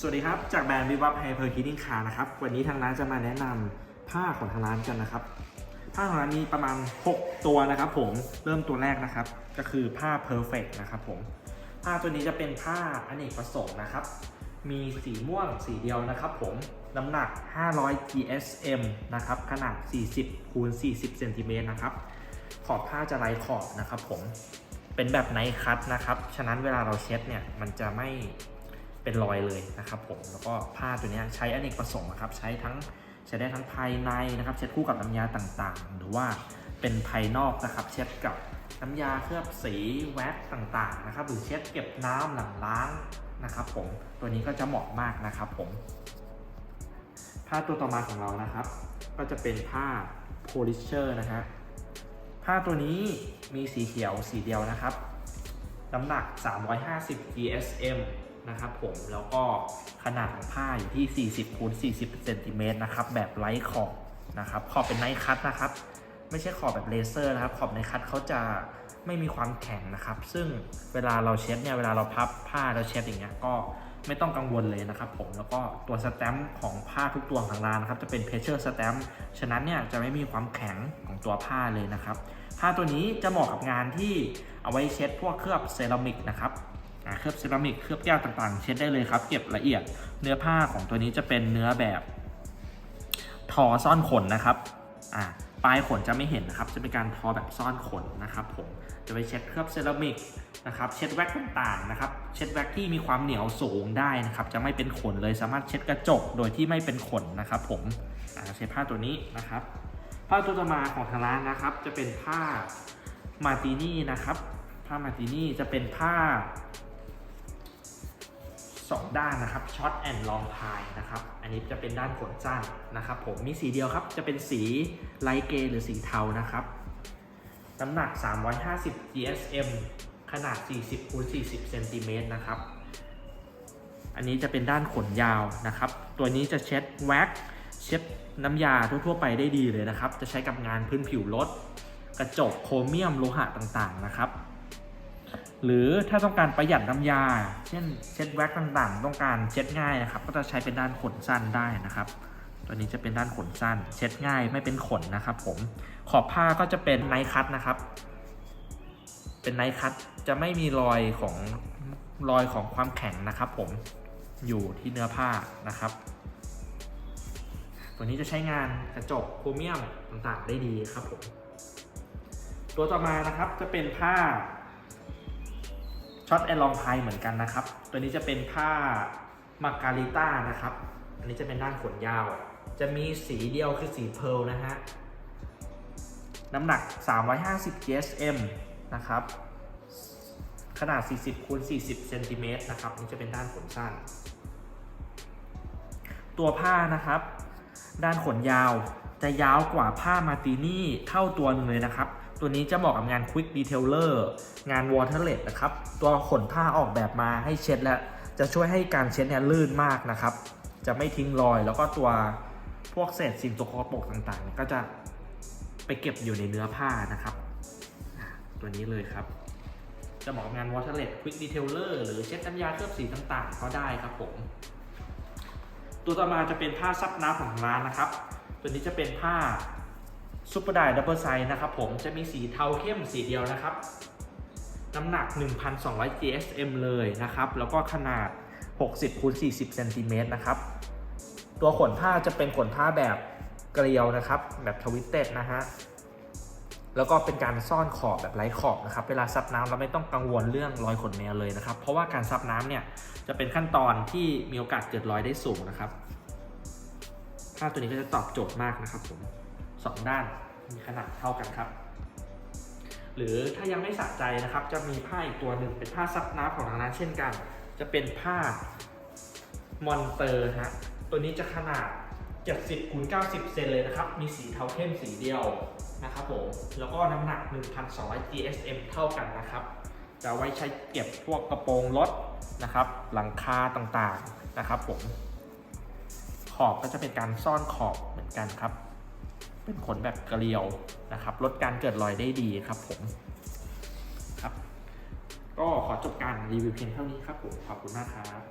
สวัสดีครับ จากแบรนด์วิวับไฮเพอร์คิดดิ้งคานะครับ วันนี้ทางร้านจะมาแนะนำผ้าของทางร้านกันนะครับ ผ้าของร้านมีประมาณ 6 ตัวนะครับผม เริ่มตัวแรกนะครับ ก็คือผ้า Perfect นะครับผม ผ้าตัวนี้จะเป็นผ้าอเนกประสงค์นะครับ มีสีม่วงสีเดียวนะครับผม น้ำหนัก 500 GSM นะครับ ขนาด 40คูณ40เซนติเมตรนะครับ ขอบผ้าจะไร้ขอบนะครับผม เป็นแบบไนท์คัตนะครับ ฉะนั้นเวลาเราเช็ดเนี่ย มันจะไม่ เป็นรอยเลยนะครับผมแล้วก็ผ้าตัวนี้ใช้อเนกประสงค์นะครับใช้ทั้งใช้ได้ทั้งภายในนะครับ เช็ดคู่กับน้ำยาต่างๆ หรือว่าเป็นภายนอกนะครับ เช็ดกับน้ำยาเคลือบสีแว็กต่างๆนะครับ หรือเช็ดเก็บน้ำหลังล้างนะครับ ผมตัวนี้ก็จะเหมาะมากนะครับผมผ้าตัวต่อมาของเรานะครับ ก็จะเป็นผ้า polisher นะฮะผ้าตัวนี้มีสีเขียวสีเดียวนะครับน้ำหนัก 350 GSM นะครับผมแล้วก็ขนาดของผ้าอยู่ที่ 40คูณ40เซนติเมตรนะครับแบบไร้ขอบนะครับขอบเป็นไนท์คัตนะครับ ไม่ใช่ขอบแบบเลเซอร์นะครับ ขอบไนท์คัตเขาจะไม่มีความแข็งนะครับ ซึ่งเวลาเราเช็ดเนี่ยเวลาเราพับผ้าเราเช็ดอย่างเงี้ยก็ไม่ต้องกังวลเลยนะครับผมแล้วก็ตัวสแตมป์ของผ้าทุกตัวของร้านนะครับจะเป็นเพรสเชอร์สแตมป์ฉะนั้นเนี่ยจะไม่มีความแข็งของตัวผ้าเลยนะครับผ้าตัวนี้จะเหมาะกับงานที่เอาไว้เช็ดพวกเคลือบเซรามิกนะครับ เคลือบเซรามิกเคลือบแก้วต่างๆ เช็ดได้เลยครับ เก็บละเอียดเนื้อผ้าของตัวนี้จะเป็นเนื้อแบบทอซ่อนขนนะครับอ่าปลายขนจะไม่เห็นนะครับ จะเป็นการทอแบบซ่อนขนนะครับ ผมจะไปเช็ดเคลือบเซรามิกนะครับเช็ดแว็กต่างๆนะครับ เช็ดแว็กที่มีความเหนียวสูงได้นะครับ จะไม่เป็นขนเลยสามารถเช็ดกระจกโดยที่ไม่เป็นขนนะครับ ผมใช้ผ้าตัวนี้นะครับ ผ้าตัวต่อมาของทางร้านนะครับ จะเป็นผ้ามาตินี่นะครับ ผ้ามาตินี่จะเป็นผ้า สองด้านนะครับช็อตแอนด์ลองพายนะครับอันนี้จะเป็นด้านขนสั้นนะครับผมมีสีเดียวครับจะเป็นสีไลท์เกรย์หรือสีเทานะครับน้ำหนัก 350 GSM ขนาด 40คูณ40เซนติเมตรนะครับ อันนี้จะเป็นด้านขนยาวนะครับ ตัวนี้จะเช็ดแว็กเช็ดน้ำยาทั่วๆไปได้ดีเลยนะครับ จะใช้กับงานพื้นผิวรถ กระจกโครเมียมโลหะต่างๆนะครับ หรือถ้าต้องการประหยัดน้ำยา เช่นเช็ดแว็กต่างๆ ต้องการเช็ดง่ายนะครับ ก็จะใช้เป็นด้านขนสั้นได้นะครับ ตัวนี้จะเป็นด้านขนสั้น เช็ดง่ายไม่เป็นขนนะครับ ผมขอบผ้าก็จะเป็นไนท์คัตนะครับ เป็นไนท์คัตจะไม่มีรอยของรอยของความแข็งนะครับ ผมอยู่ที่เนื้อผ้านะครับ ตัวนี้จะใช้งานกระจกโครเมียมต่างๆ ได้ดีครับผมตัวต่อมานะครับจะเป็นผ้า ช็อตแอนลองพายเหมือนกันนะครับ ตัวนี้จะเป็นผ้ามาการิต้านะครับ อันนี้จะเป็นด้านขนยาว จะมีสีเดียวคือสีเพลนะฮะ น้ำหนัก 350 GSM นะครับ ขนาด 40คูณ40เซนติเมตรนะครับ นี่จะเป็นด้านขนสั้น ตัวผ้านะครับ ด้านขนยาวจะยาวกว่าผ้ามาตินี่เท่าตัวหนึงเลยนะครับ ตัวนี้จะเหมาะกับงาน Quick Detailer งาน Waterless นะครับ ตัวขนผ้าออกแบบมาให้เช็ดแล้วจะช่วยให้การเช็ดเนี่ยลื่นมากนะครับ จะไม่ทิ้งรอย แล้วก็ตัวพวกเศษสิ่งสกปรกต่างๆ ก็จะไปเก็บอยู่ในเนื้อผ้านะครับ ตัวนี้เลยครับ จะเหมาะกับงาน Waterless Quick Detailer หรือเช็ดน้ำยาเคลือบสีต่างๆ ก็ได้ครับผม ตัวต่อมาจะเป็นผ้าซับน้ำของร้านนะครับ ตัวนี้จะเป็นผ้า ซูเปอร์ไดดับเบิลไซส์นะครับผมจะมีสีเทาเข้มสีเดียวนะครับ น้ำหนัก 1,200 GSM เลยนะครับ แล้วก็ขนาด 60คูณ40เซนติเมตรนะครับ ตัวขนผ้าจะเป็นขนผ้าแบบเกลียวนะครับ แบบทวิตเต็ดนะฮะ แล้วก็เป็นการซ่อนขอบแบบไร้ขอบนะครับ เวลาซับน้ำเราไม่ต้องกังวลเรื่องรอยขนแมวเลยนะครับ เพราะว่าการซับน้ำเนี่ยจะเป็นขั้นตอนที่มีโอกาสเกิดรอยได้สูงนะครับผ้าตัวนี้ก็จะตอบโจทย์มากนะครับผม สองด้านมีขนาดเท่ากันครับ หรือถ้ายังไม่สะใจนะครับ จะมีผ้าอีกตัวหนึ่งเป็นผ้าซับน้ำของทางร้านเช่นกัน จะเป็นผ้ามอนเตอร์ฮะตัวนี้จะขนาด 70คูณ90 เซนเลยนะครับ มีสีเทาเข้มสีเดียวนะครับผม แล้วก็น้ำหนัก 1,200 GSM เท่ากันนะครับ จะไว้ใช้เก็บพวกกระโปรงรถนะครับ หลังคาต่างๆนะครับผม ขอบก็จะเป็นการซ่อนขอบเหมือนกันครับ เป็นขนแบบเกลียวนะครับ ลดการเกิดรอยได้ดีครับผมครับ ก็ขอจบการรีวิวเพียงเท่านี้ครับผม ขอบคุณมากครับ